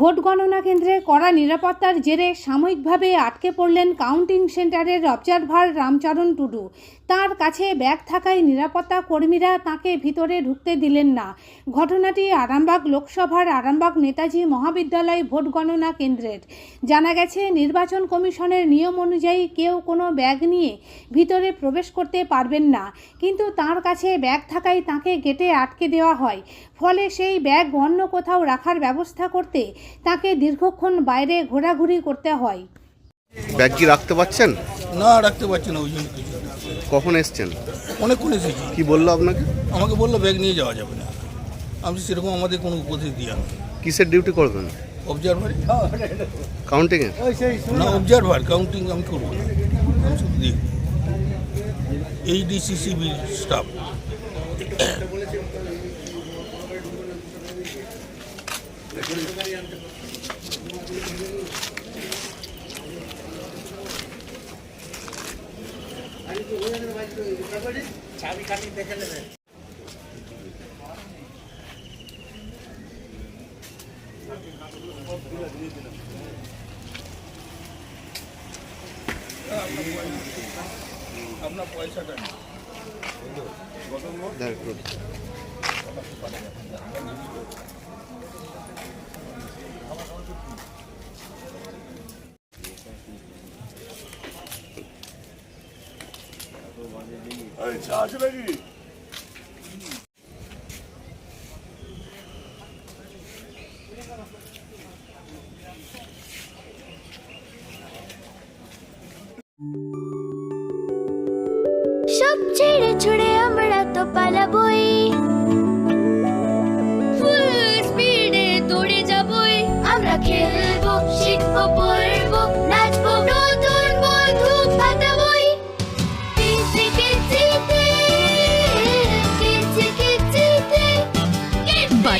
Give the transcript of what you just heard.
Vote গণনা কেন্দ্রে কড়া নিরাপত্তার জেরে সাময়িকভাবে আটকে পড়লেন কাউন্টিং সেন্টারের অবজারভার রামচরণ টুডু। তার কাছে ব্যাগ থাকায় নিরাপত্তা কর্মীরা তাকে ভিতরে ঢুকতে দিলেন না। ঘটনাটি আরামবাগ লোকসভার আরামবাগ নেতাজি মহাবিদ্যালয় ভোট গণনা কেন্দ্রের। জানা গেছে, নির্বাচন কমিশনের নিয়ম অনুযায়ী কেউ কোনো ব্যাগ নিয়ে ভিতরে প্রবেশ করতে পারবেন না। কিন্তু তার কাছে ব্যাগ থাকায় তাকে গেটে আটকে দেওয়া হয়। ফলে সেই ব্যাগ অন্য কোথাও রাখার ব্যবস্থা করতে তাকে দীর্ঘক্ষণ বাইরে ঘোরাঘুরি করতে হয়। ব্যাগ কি রাখতে পারছেন? না রাখতে পারছি না ওই জন্য। কখন এসছেন? অনেকক্ষণ এসেছি। কি বলল আপনাকে? আমাকে বলল ব্যাগ নিয়ে যাওয়া যাবে না। আমি সেরকম আমাদের কোনো উপদেশ দিয়া না কিসের ডিউটি করবেন? অবজারভার কাউন্টিংয়ে না অবজারভার কাউন্টিং আমি করব না। আমি শুধু দেখব এই ডিসিসিবি স্টাফ আপনার পয়সাটা নেই। সব ছেড়ে ছুড়ে আমরা তো পালাবই। ফুল স্পিডে দৌড়ে যাবই। আমরা খেলব শিখব পড়ব।